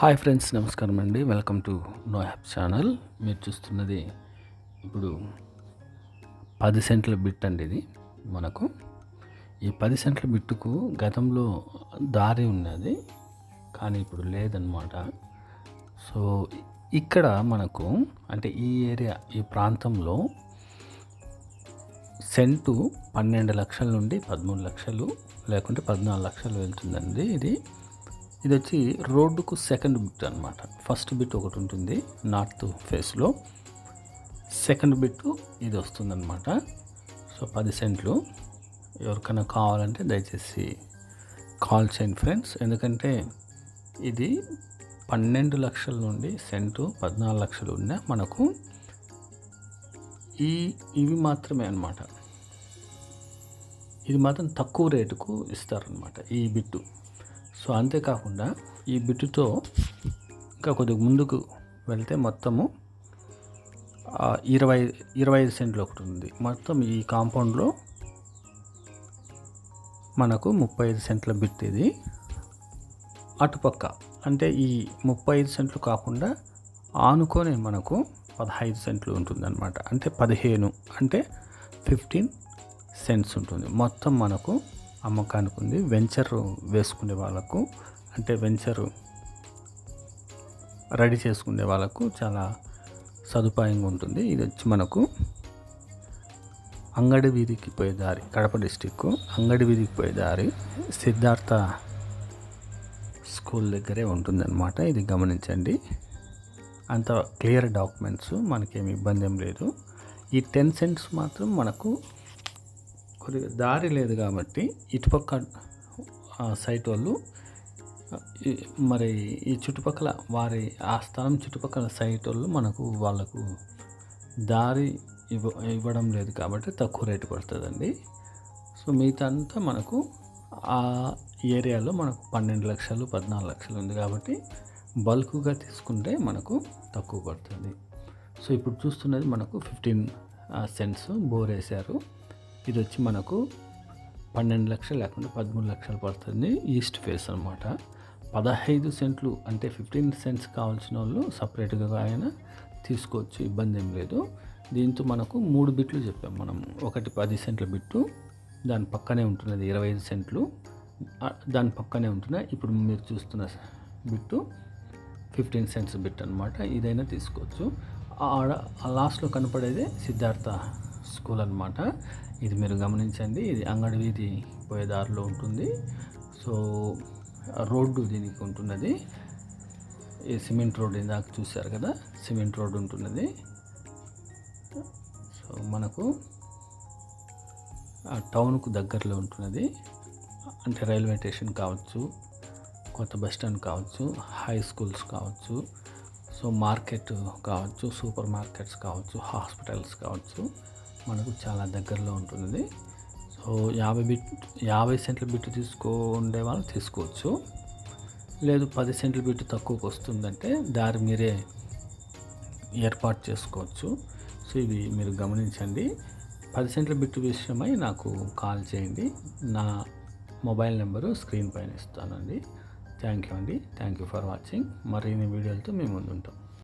Hi friends నమస్కారం అండి. Welcome to no app channel. మీరు చూస్తున్నది ఇప్పుడు పది సెంట్ల బిట్ అండి ఇది మనకు. ఈ పది సెంట్ల బిట్టుకు గతంలో దారి ఉన్నది కానీ ఇప్పుడు లేదన్నమాట. సో ఇక్కడ మనకు అంటే ఈ ఏరియా ఈ ప్రాంతంలో సెంటు పన్నెండు లక్షల నుండి పదమూడు లక్షలు లేకుంటే పద్నాలుగు లక్షలు వెళ్తుందండి ఇది. ఇది వచ్చి రోడ్డుకు సెకండ్ బిట్ అనమాట ఫస్ట్ బిట్ ఒకటి ఉంటుంది నార్త్ ఫేస్లో. సెకండ్ బిట్ ఇది వస్తుందన్నమాట. సో పది సెంట్లు. ఎవరికైనా కావాలంటే దయచేసి కాల్ చేయండి ఫ్రెండ్స్. ఎందుకంటే ఇది పన్నెండు లక్షల నుండి సెంటు పద్నాలుగు లక్షలు ఉన్న మనకు ఈ ఇవి మాత్రమే అనమాట ఇది మాత్రం తక్కువ రేటుకు ఇస్తారనమాట ఈ బిట్టు. సో అంతేకాకుండా ఈ బిట్టుతో ఇంకా కొద్దిగా ముందుకు వెళ్తే మొత్తము ఇరవై ఇరవై ఐదు సెంట్లు ఒకటి ఉంది. మొత్తం ఈ కాంపౌండ్లో మనకు ముప్పై ఐదు సెంట్ల బిట్ ఇది. అటుపక్క అంటే ఈ ముప్పై ఐదు సెంట్లు కాకుండా ఆనుకొని మనకు పదహైదు సెంట్లు ఉంటుందన్నమాట. అంటే పదిహేను అంటే ఫిఫ్టీన్ సెంట్స్ ఉంటుంది. మొత్తం మనకు అమ్మకానికి ఉంది వెంచర్ వేసుకునే వాళ్ళకు అంటే వెంచర్ రెడీ చేసుకునే వాళ్ళకు చాలా సదుపాయంగా ఉంటుంది ఇది వచ్చి మనకు అంగడి వీధికి పోయే దారి కడప డిస్టిక్ అంగడి వీధికి పోయే దారి సిద్ధార్థ స్కూల్ దగ్గరే ఉంటుందన్నమాట. ఇది గమనించండి. అంత క్లియర్ డాక్యుమెంట్స్ మనకేమి ఇబ్బంది ఏం లేదు. ఈ టెన్ సెంట్స్ మాత్రం మనకు కొద్దిగా దారి లేదు కాబట్టి ఇటుపక్క సైట్ వాళ్ళు మరి ఈ చుట్టుపక్కల వారి ఆ స్థలం చుట్టుపక్కల సైట్ వాళ్ళు మనకు వాళ్ళకు దారి ఇవ్వ ఇవ్వడం లేదు కాబట్టి తక్కువ రేటు పడుతుందండి. సో మిగతా అంతా మనకు ఆ ఏరియాలో మనకు పన్నెండు లక్షలు పద్నాలుగు లక్షలు ఉంది కాబట్టి బల్క్గా తీసుకుంటే మనకు తక్కువ పడుతుంది. సో ఇప్పుడు చూస్తున్నది మనకు ఫిఫ్టీన్ సెంట్స్ బోర్ వేశారు. ఇది వచ్చి మనకు పన్నెండు లక్షలు లేకుండా పదమూడు లక్షలు పడుతుంది ఈస్ట్ ఫేస్ అనమాట పదహైదు సెంట్లు అంటే ఫిఫ్టీన్ సెంట్స్ కావాల్సిన వాళ్ళు సపరేట్గా ఆయన తీసుకోవచ్చు ఇబ్బంది ఏం లేదు. దీంతో మనకు మూడు బిట్లు చెప్పాం మనం. ఒకటి పది సెంట్ల బిట్టు దాని పక్కనే ఉంటున్నది ఇరవై ఐదు సెంట్లు. దాని పక్కనే ఉంటున్నాయి ఇప్పుడు మీరు చూస్తున్న బిట్టు ఫిఫ్టీన్ సెంట్స్ బిట్ అనమాట ఇదైనా తీసుకోవచ్చు. ఆడ ఆ లాస్ట్లో కనపడేదే సిద్ధార్థ స్కూల్ అనమాట ఇది మీరు గమనించండి. ఇది అంగడి వీధి పోయే దారిలో ఉంటుంది. సో రోడ్డు దీనికి ఉంటున్నది. ఈ సిమెంట్ రోడ్ ఇందాక చూశారు కదా? సిమెంట్ రోడ్ ఉంటున్నది. సో మనకు టౌన్కు దగ్గరలో ఉంటున్నది. అంటే రైల్వే స్టేషన్ కావచ్చు కొత్త బస్ స్టాండ్ కావచ్చు హై స్కూల్స్ కావచ్చు సో మార్కెట్ కావచ్చు సూపర్ మార్కెట్స్ కావచ్చు హాస్పిటల్స్ కావచ్చు. మనకు చాలా దగ్గరలో ఉంటుంది సో యాభై బిట్ యాభై సెంట్ల బిట్టు తీసుకుండే వాళ్ళు తీసుకోవచ్చు. లేదు పది సెంట్ల బిట్టు తక్కువకు వస్తుందంటే దారి మీరే ఏర్పాటు చేసుకోవచ్చు. సో ఇవి మీరు గమనించండి. పది సెంట్ల బిట్టు విషయమై నాకు కాల్ చేయండి. నా మొబైల్ నెంబరు స్క్రీన్ పైన ఇస్తానండి. థ్యాంక్ యూ అండి. Thank you for watching. మరిన్ని వీడియోలతో మేము ముందుంటాం.